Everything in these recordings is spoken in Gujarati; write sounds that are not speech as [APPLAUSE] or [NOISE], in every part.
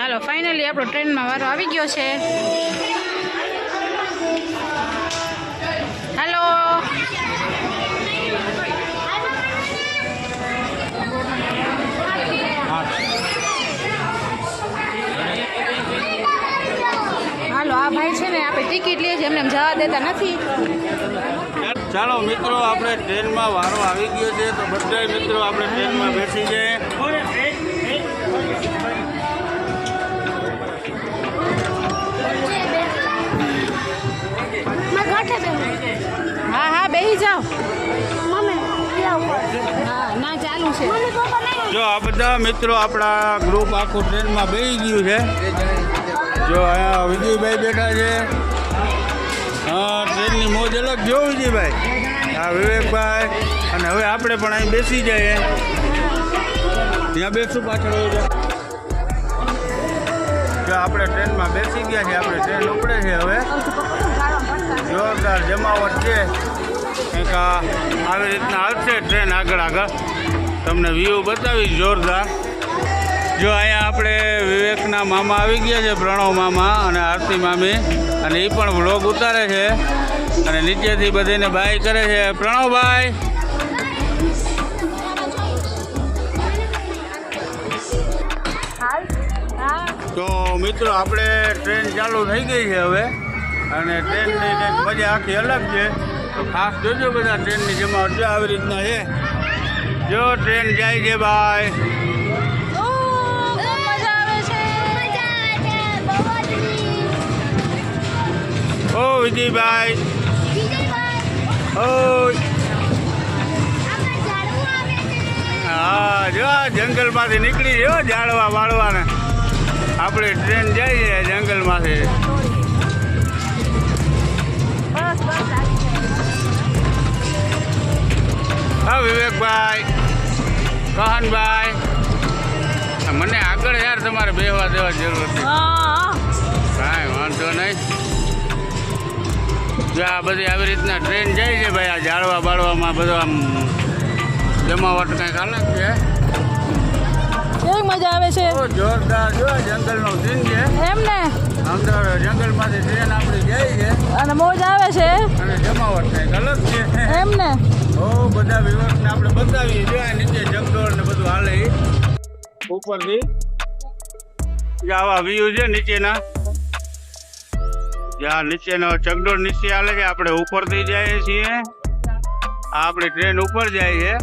હાલો ફાઇનલી આપણો ટ્રેનમાં વારો આવી ગયો છે. હાલો. હાલો, આ ભાઈ છે ને, આપણે ટિકિટ લઈએ છીએ એમને એમ જવા દેતા નથી. ચાલો, મિત્રો, આપણે ટ્રેનમાં વારો આવી ગયો છે, તો બધા મિત્રો આપણે ટ્રેનમાં બેસી જઈએ હા હા બેસી જાઓ. હા ના ચાલુ છે. જો આ બધા મિત્રો આપણા ગ્રુપ આખું ટ્રેનમાં બેસી ગયું છે. જો અહીંયા વિજયભાઈ બેઠા છે. હા ટ્રેનની મોજ અલગ જો વિજયભાઈ. હા વિવેકભાઈ અને હવે આપણે પણ અહીં બેસી જઈએ. ત્યાં બેસું પાછળ જો. આપણે ટ્રેનમાં બેસી ગયા છે આપણે ટ્રેન ઉપડે છે હવે. જોરદાર જમાવટ છે. કંઈક આ આવી રીતના આવશે ટ્રેન આગળ આગળ. તમને વ્યૂ બતાવી જોરદાર. જો અહીંયા આપણે વિવેકના મામા આવી ગયા છે પ્રણવ મામા અને આરતી મામી. અને એ પણ વ્લોગ ઉતારે છે. અને નીચેથી બધીને બાય કરે છે. પ્રણવભાઈ. તો મિત્રો આપણે ટ્રેન ચાલુ થઈ ગઈ છે હવે. અને ટ્રેનની કંઈક મજા આખી અલગ છે. તો ખાસ જોજો બધા ટ્રેનની જેમાં હજુ આવી રીતના છે. જો ટ્રેન જાય છે ભાઈ. ઓ વિજયભાઈ. ઓ. હા, જો જંગલમાંથી નીકળી જો ઝાડવા વાળવાને. આપણે ટ્રેન છે જંગલમાંથી. હા વિવેકભાઈ. કહનભાઈ. મને આગળ યાર તમારે બેહવા દેવા જરૂર હતી. કાંઈ વાંધો નહીં. જો આ બધી આવી રીતના ટ્રેન જાય છે ભાઈ આ ઝાડવા બાળવામાં બધો આમ જમાવટ કંઈક અલગ છે? કેવી મજા આવે છે? જોરદાર જો જંગલ જંગલનો સીન છે. એમ ને? અંદર જંગલમાંથી ટ્રેન આપણી જાય છે. અને મોજ આવે છે? અને જમાવટ થાય અલગ છે. એમ ને? બહુ બધા વિવર્સને આપણે બતાવીએ જો આ નીચે જગડોળ ને બધું હાલે. ઉપરથી આવા વ્યૂ છે નીચેના. જ્યાં નીચેનો ચગડોળ નીચે હાલે છે આપણે ઉપરથી જઈએ છીએ. આપણી ટ્રેન ઉપર જાય છે.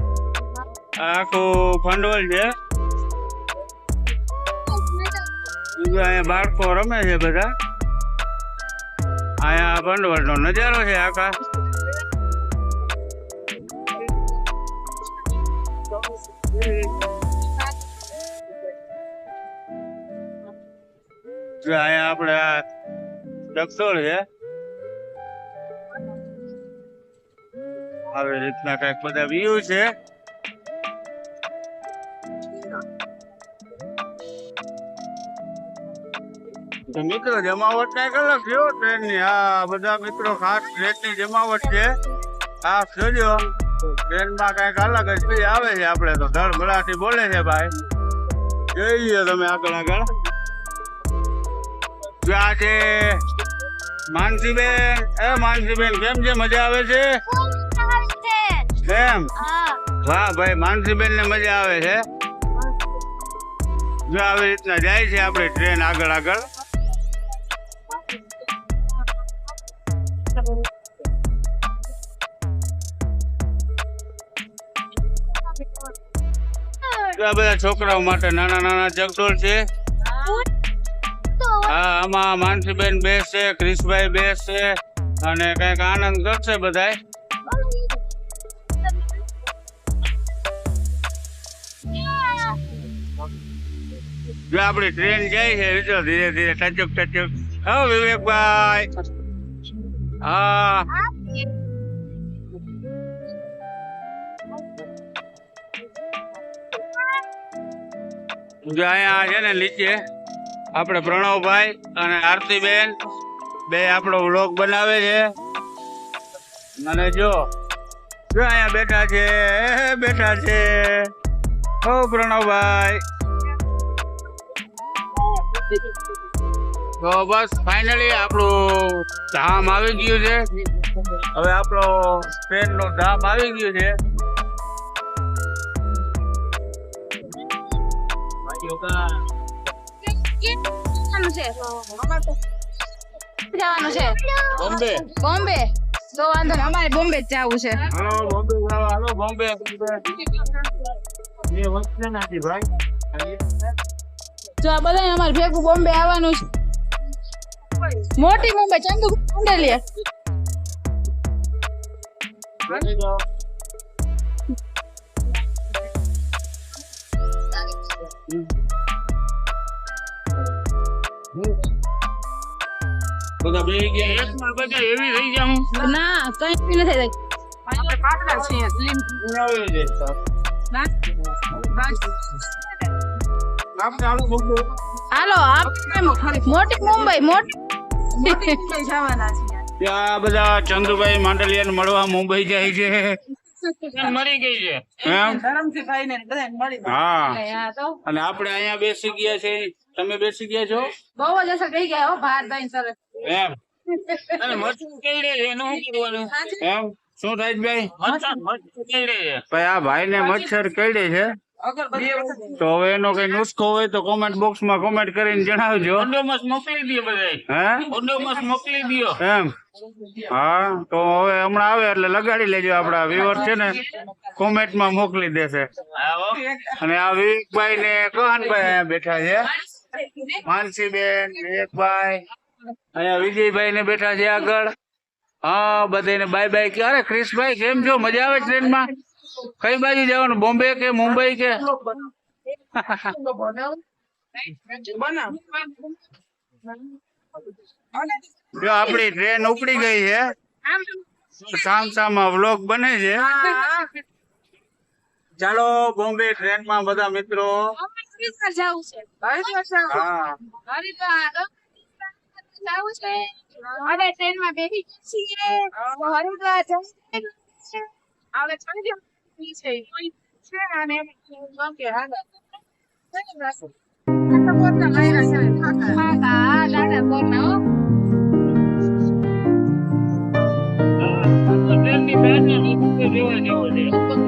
આખું ફંડોળ છે. અહીંયા બાળકો રમે છે બધા. અહીંયા ભંડવળનો નજારો છે આકાશ જો અહીંયા આપણે આ જગસોળ છે. આવી રીતના કંઈક બધા વ્યૂ છે. મિત્રો જમાવટ ને અલગ થયો હો ટ્રેનની. હા બધા મિત્રો ખાસ ટ્રેનની જમાવટ છે. ખાસ જોજો ટ્રેનમાં કંઈક અલગ જ ફી આવે છે આપણે તો. ધડ ભલાટી બોલે છે ભાઈ. જોઈએ તમે આગળ આગળ. ક્યાં આ છે માનસીબેન. એ માનસીબેન કેમ છે? મજા આવે છે? કેમ? વાહ ભાઈ માનસીબેન ને મજા આવે છે. જો આવી રીતના જાય છે આપણે ટ્રેન આગળ આગળ. બધા છોકરાઓ માટે નાના નાના જગડોળ છે. હા, આમાં માનસીબેન બેસ છે, ક્રિશભાઈ બેસ છે, અને કંઈક આનંદ કરશે બધાય. જો આપણી ટ્રેન જાય છે ધીરે ધીરે ટચુક ટચુક. હા વિવેકભાઈ. હા જો અહીંયા છે ને નીચે, આપણે પ્રણવભાઈ અને આરતીબેન બે આપણો વ્લોગ બનાવે છે. અને જો જો અહીંયા બેઠા છે બેઠા છે. ઓ પ્રણવભાઈ. તો બસ ફાઇનલી આપણું ધામ આવી ગયું છે. હવે આપણો ટ્રેનનું ધામ આવી ગયું છે. બોમ્બે? બોમ્બે? તો વાંધો અમારે બોમ્બે જ જવું છે. બોમ્બે હાલો બોમ્બે. બોમ્બે એ વચ્ચે નથી ભાઈ. જો આ બધા અમારે ભેગું બોમ્બે આવવાનું છે. મોટી મુંબઈ ચંદુ કુંડલિયા ના કઈ બી નથી થઈ. હાલો મોટી મુંબઈ મોટી [LAUGHS] ત્યાં બધા ચંદુભાઈ માંડલિયા મળવા મુંબઈ જાય છે. મરી ગઈ છે. હા. હા અને આપણે અહીંયા બેસી ગયા છે. તમે બેસી ગયા છો? બહુ જ અસર થઈ ગયા હો ભાર દઈને એમ. અને મરચું કેવડે છે એનું શું કરવાનું એમ? શું થાય ભાઈ આ ભાઈ ને મચ્છર કેડે છે? તો હવે એનો કઈ નુસ્ખો હોય તો કોમેન્ટ બોક્સમાં કોમેન્ટ કરીને જણાવજો. ઓડોમસ મોકલી દો બધા હે? ઓડોમસ મોકલી દો એમ? હા તો હવે હમણાં આવે એટલે લગાડી લેજો આપડા વ્યુઅર છે ને. કોમેન્ટમાં મોકલી દેશે. અને આ વિવેકભાઈ ને કહનભાઈ અહીંયા બેઠા છે. માનસીબેન વિવેકભાઈ અહીંયા વિજયભાઈ ને બેઠા છે આગળ. હા બધાને બાય બાય ક્યારે? ક્રિશભાઈ કેમ છો? મજા આવે ટ્રેનમાં? કઈ બાજુ જવાનું? બોમ્બે કે મુંબઈ કે? જો આપણી ટ્રેન ઉપડી ગઈ છે. સામ સામા વ્લોગ બને છે. ચાલો બોમ્બે ટ્રેનમાં બધા મિત્રો. જવું છે છીએ હરિદ્વાર જવું છે.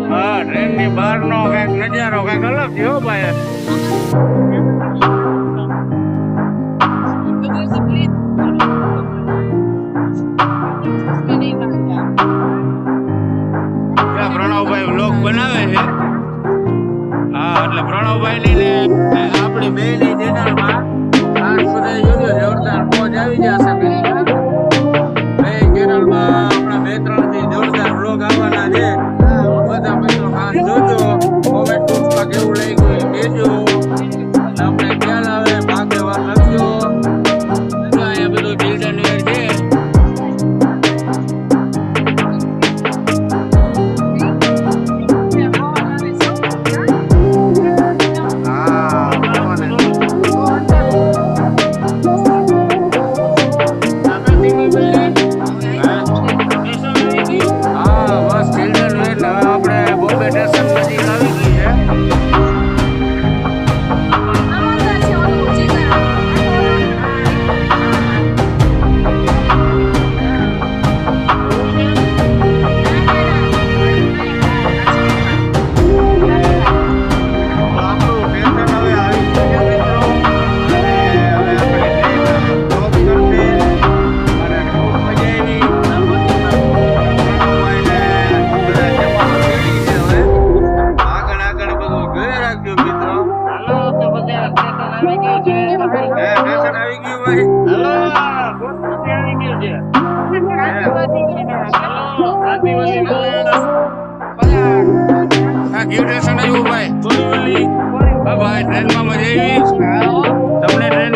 ટ્રેનની ટ્રેનની બહાર નો કંઈક નજારો કંઈક અલગ થયો ભાઈ. આ કયું સ્ટેશન આવ્યું ભાઈ બોરીવલી હા ભાઈ ટ્રેનમાં મજા આવી તમને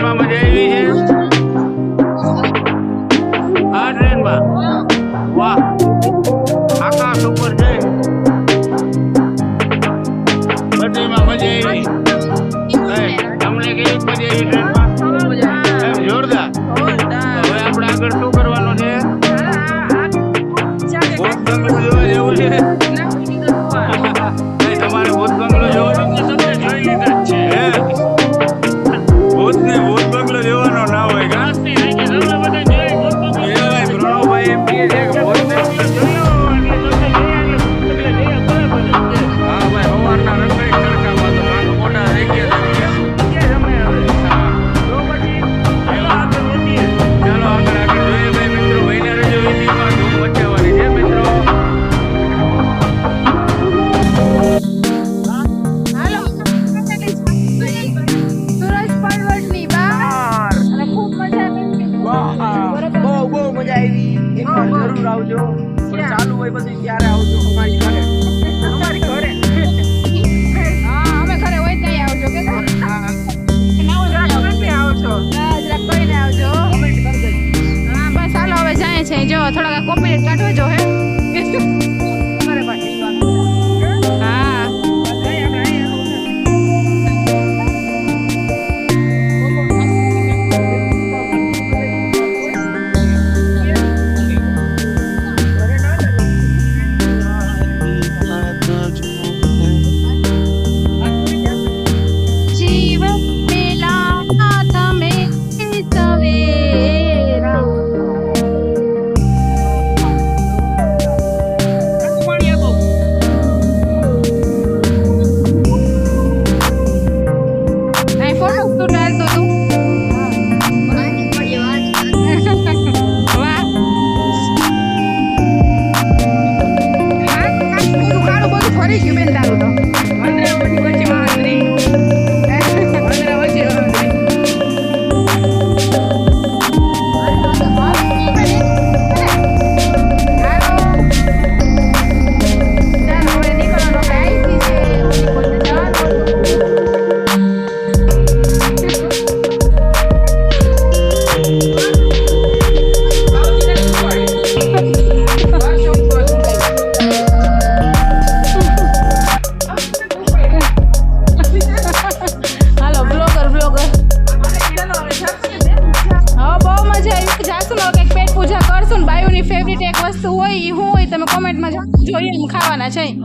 જવાના ઈ હું હોય તમે હોય જોઈએ એમ ખાવાના છે. [LAUGHS]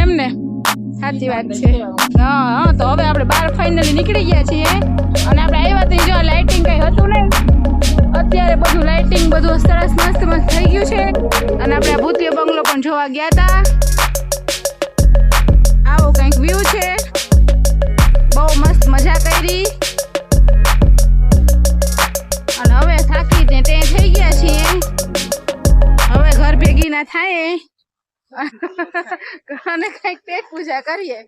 એમ ને. સાચી વાત છે. હા હા તો હવે આપણે બાર ફાઇનલી નીકળી ગયા છીએ. અને આપણે આવ્યા તો જો લાઇટિંગ કઈ હતું નહીં. અત્યારે બધું લાઇટિંગ બધું સરસ મસ્ત મસ્ત થઈ ગયું છે. અને આપણે આ ભૂતિયો બંગલો પણ જોવા ગયા હતા આવો કંઈક વ્યૂ છે. બહુ મસ્ત મજા કરી. છીએ. હવે ઘર ભેગી ના થાય. [LAUGHS] અને કંઈક પેટ પૂજા કરીએ.